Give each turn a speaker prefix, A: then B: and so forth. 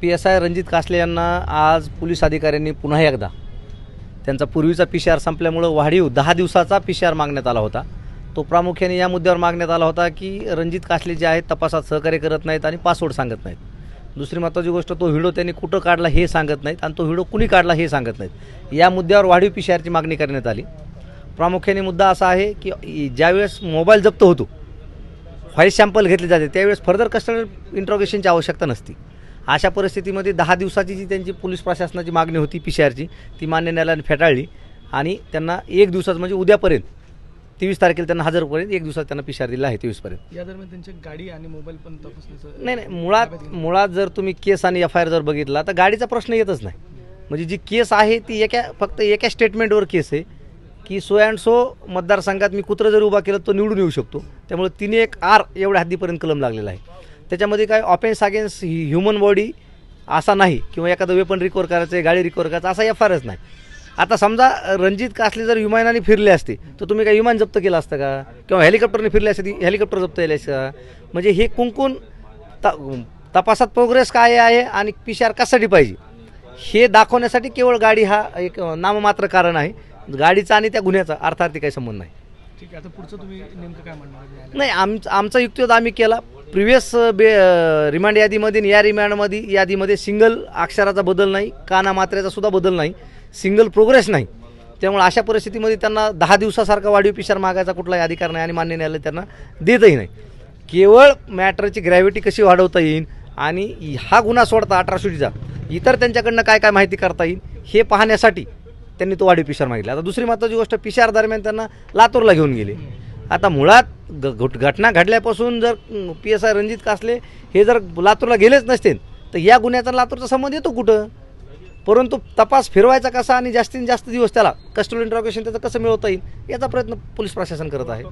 A: P S I Ranjit Kasle यांना आज police अधिकाऱ्यांनी पुन्हा एकदा त्यांचा पूर्वीचा पी सी आर संपल्यामुळं वाढीव दहा दिवसाचा पी सी आर मागण्यात आला होता. तो प्रामुख्याने या मुद्द्यावर मागण्यात आला होता की रणजित कासले जे आहेत तपासात सहकार्य करत नाहीत आणि पासवर्ड सांगत नाहीत. दुसरी महत्त्वाची गोष्ट तो व्हिडिओ त्यांनी कुठं काढला हे सांगत नाहीत आणि तो व्हिडिओ कुणी काढला हे सांगत नाहीत. या मुद्द्यावर वाढीव पी सी आरची मागणी करण्यात आली. प्रामुख्याने मुद्दा असा आहे की ज्यावेळेस मोबाईल जप्त होतो व्हाईस सॅम्पल घेतले जाते त्यावेळेस फर्दर कस्टमर इंट्रोगेशनची आवश्यकता नसती. अशा परिस्थितीमध्ये दहा दिवसाची जी त्यांची पोलीस प्रशासनाची मागणी होती पी सी आरची ती मान्य न्यायालयाने फेटाळली आणि त्यांना एक दिवसाचं म्हणजे उद्यापर्यंत तेवीस तारखेला त्यांना हजरपर्यंत एक दिवसात त्यांना पी सी आर दिला आहे तेवीसपर्यंत.
B: या दरम्यान त्यांची गाडी आणि मोबाईल पण तपासण्याचं
A: नाही नाही मुळात मुळात जर तुम्ही केस आणि एफ आय आर जर बघितला तर गाडीचा प्रश्न येतच नाही. म्हणजे जी केस आहे ती एका फक्त एका स्टेटमेंटवर केस आहे की सो अँड सो मतदारसंघात मी कुत्रं जर उभा केलं तो निवडून येऊ शकतो. त्यामुळे तिने एक आर एवढ्या हद्दीपर्यंत कलम लागलेला आहे. त्याच्यामध्ये काय ऑफेन्स अगेन्स्ट ह्युमन बॉडी असा नाही किंवा एखादं वेपन रिकवर करायचं आहे गाडी रिकवर करायचं असा एफ आर एच नाही. आता समजा रणजित कासले जर विमानाने फिरले असते तर तुम्ही काय विमान जप्त केलं असतं का? किंवा हेलिकॉप्टरने फिरले असते हेलिकॉप्टर जप्त केले असते का? म्हणजे हे कुंकून त तपासात प्रोग्रेस काय आहे आणि पी सी आर कशासाठी पाहिजे? हे दाखवण्यासाठी केवळ गाडी हा एक नाममात्र कारण आहे. गाडीचा आणि त्या गुन्ह्याचा अर्थार्थी काही संबंध नाही.
B: ठीक आहे आता पुढचं तुम्ही नेमकं काय म्हणणार?
A: नाही आम आमचा युक्तिवाद आम्ही केला. प्रिव्हियस बे रिमांड यादीमध्ये या रिमांडमध्ये यादीमध्ये सिंगल अक्षराचा बदल नाही काना मात्र्याचा सुद्धा बदल नाही सिंगल प्रोग्रेस नाही. त्यामुळे अशा परिस्थितीमध्ये त्यांना दहा दिवसासारखा वाढीव पिशार मागायचा कुठलाही अधिकार नाही आणि मान्य न्यायालय त्यांना देतही नाही. केवळ मॅटरची ग्रॅव्हिटी कशी वाढवता येईल आणि हा गुन्हा सोडता अठराशेचा इतर त्यांच्याकडनं काय काय माहिती करता येईल हे पाहण्यासाठी त्यांनी तो वाढीव पिशार मागितला. आता दुसरी महत्त्वाची गोष्ट पिशार दरम्यान त्यांना लातूरला घेऊन गेले. आता मुळात ग- घट- घटना घडल्यापासून जर P S I Ranjit Kasle हे जर लातूरला गेलेच नसते तर या गुन्ह्याचा लातूरचा संबंध येतो कुठं? परंतु तपास फिरवायचा कसा आणि जास्तीत जास्त दिवस त्याला कस्टमर इंट्रॉगेशन त्याचं कसं मिळवता येईल याचा प्रयत्न पोलीस प्रशासन करत आहे.